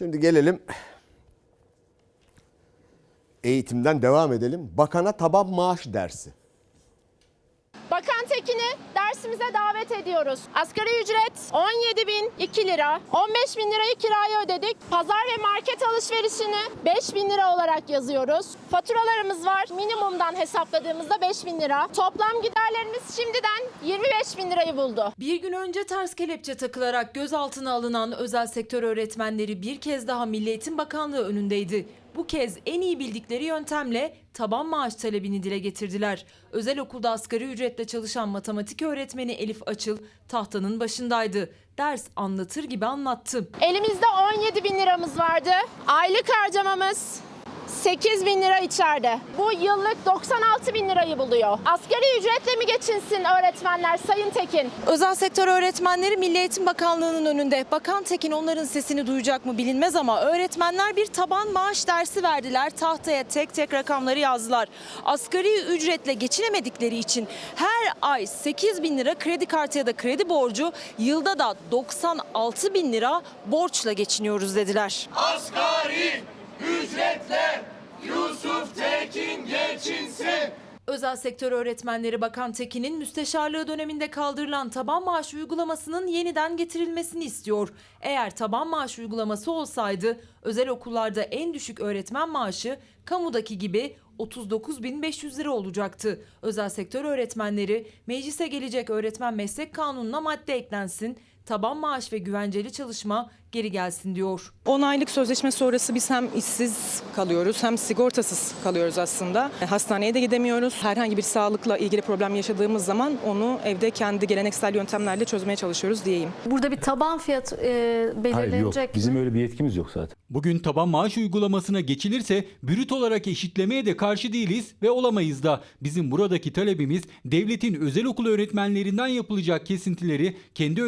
Şimdi gelelim eğitimden devam edelim. Bakana taban maaş dersi. Bakan Tekin'i dersimize davet ediyoruz. Asgari ücret 17 bin 2 lira. 15 bin lirayı kiraya ödedik. Pazar ve market alışverişini 5 bin lira olarak yazıyoruz. Faturalarımız var. Minimumdan hesapladığımızda 5 bin lira. Toplam giderlerimiz şimdiden 25 bin lirayı buldu. Bir gün önce ters kelepçe takılarak gözaltına alınan özel sektör öğretmenleri bir kez daha Milli Eğitim Bakanlığı önündeydi. Bu kez en iyi bildikleri yöntemle taban maaş talebini dile getirdiler. Özel okulda asgari ücretle çalışan matematik öğretmeni Elif Açıl tahtanın başındaydı. Ders anlatır gibi anlattı. Elimizde 17 bin liramız vardı. Aylık harcamamız 8 bin lira içeride. Bu yıllık 96 bin lirayı buluyor. Asgari ücretle mi geçinsin öğretmenler Sayın Tekin? Özel sektör öğretmenleri Milli Eğitim Bakanlığı'nın önünde. Bakan Tekin onların sesini duyacak mı bilinmez ama öğretmenler bir taban maaş dersi verdiler. Tahtaya tek tek rakamları yazdılar. Asgari ücretle geçinemedikleri için her ay 8 bin lira kredi kartı ya da kredi borcu, yılda da 96 bin lira borçla geçiniyoruz dediler. Asgari Özel sektör öğretmenleri Bakan Tekin'in müsteşarlığı döneminde kaldırılan taban maaş uygulamasının yeniden getirilmesini istiyor. Eğer taban maaş uygulaması olsaydı özel okullarda en düşük öğretmen maaşı kamudaki gibi 39.500 lira olacaktı. Özel sektör öğretmenleri meclise gelecek öğretmen meslek kanununa madde eklensin, taban maaş ve güvenceli çalışma geri gelsin diyor. 10 aylık sözleşme sonrası biz hem işsiz kalıyoruz hem sigortasız kalıyoruz aslında. Hastaneye de gidemiyoruz. Herhangi bir sağlıkla ilgili problem yaşadığımız zaman onu evde kendi geleneksel yöntemlerle çözmeye çalışıyoruz diyeyim. Burada bir taban fiyat e, belirlenecek Hayır yok. mi? Bizim öyle bir yetkimiz yok zaten. Bugün taban maaş uygulamasına geçilirse brüt olarak eşitlemeye de karşı değiliz ve olamayız da. Bizim buradaki talebimiz devletin özel okul öğretmenlerinden yapılacak kesintileri kendi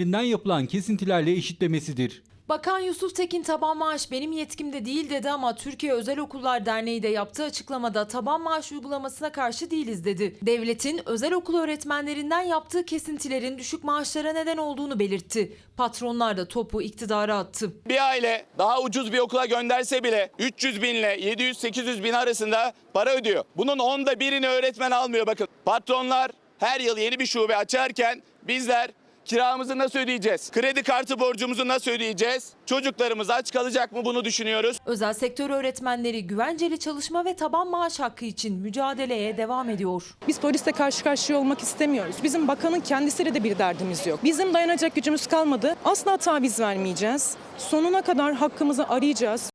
öğretmenlerinden yapılan kesintilerle eşitlemesidir. Bakan Yusuf Tekin taban maaş benim yetkimde değil dedi ama Türkiye Özel Okullar Derneği de yaptığı açıklamada taban maaş uygulamasına karşı değiliz dedi. Devletin özel okul öğretmenlerinden yaptığı kesintilerin düşük maaşlara neden olduğunu belirtti. Patronlar da topu iktidara attı. Bir aile daha ucuz bir okula gönderse bile 300 bin ile 700-800 bin arasında para ödüyor. Bunun onda birini öğretmen almıyor bakın. Patronlar her yıl yeni bir şube açarken bizler kiramızı nasıl ödeyeceğiz? Kredi kartı borcumuzu nasıl ödeyeceğiz? Çocuklarımız aç kalacak mı bunu düşünüyoruz. Özel sektör öğretmenleri güvenceli çalışma ve taban maaş hakkı için mücadeleye devam ediyor. Biz polisle karşı karşıya olmak istemiyoruz. Bizim bakanın kendisiyle de bir derdimiz yok. Bizim dayanacak gücümüz kalmadı. Asla taviz vermeyeceğiz. Sonuna kadar hakkımızı arayacağız.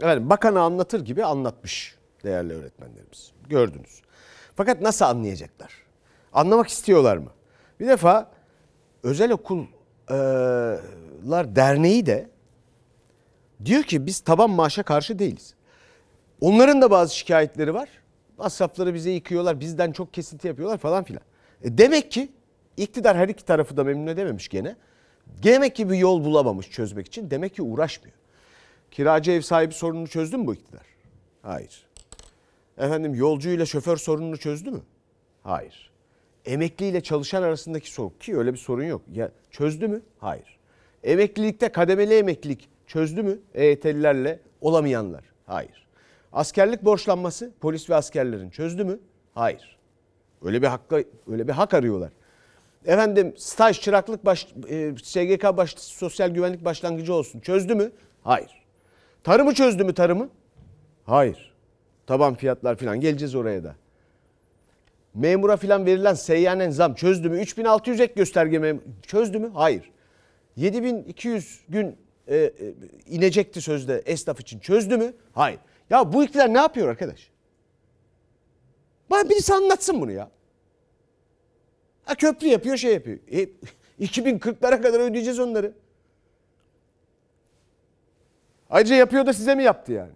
Evet, bakanı anlatır gibi anlatmış değerli öğretmenlerimiz. Gördünüz. Fakat nasıl anlayacaklar? Anlamak istiyorlar mı? Bir defa özel okullar derneği de diyor ki biz taban maaşa karşı değiliz. Onların da bazı şikayetleri var. Masrafları bize yıkıyorlar, bizden çok kesinti yapıyorlar falan filan. E demek ki iktidar her iki tarafı da memnun edememiş gene. Demek ki bir yol bulamamış çözmek için. Demek ki uğraşmıyor. Kiracı ev sahibi sorununu çözdü mü bu iktidar? Hayır. Efendim yolcu ile şoför sorununu çözdü mü? Hayır. Emekli ile çalışan arasındaki sorun ki öyle bir sorun yok. Ya çözdü mü? Hayır. Emeklilikte kademeli emeklilik çözdü mü? EYT'lilerle olamayanlar. Hayır. Askerlik borçlanması polis ve askerlerin çözdü mü? Hayır. Öyle bir hakka öyle bir hak arıyorlar. Efendim staj çıraklık baş, e, SGK baş, sosyal güvenlik başlangıcı olsun. Çözdü mü? Hayır. Tarımı çözdü mü tarımı? Hayır. Taban fiyatlar falan geleceğiz oraya da. Memura falan verilen seyyanen zam çözdü mü? 3600 ek gösterge mem- çözdü mü? Hayır. 7200 gün e, e, inecekti sözde esnaf için çözdü mü? Hayır. Ya bu iktidar ne yapıyor arkadaş? Bana birisi anlatsın bunu ya. Ha, köprü yapıyor şey yapıyor. E, 2040'lara kadar ödeyeceğiz onları. Ayrıca yapıyor da size mi yaptı yani?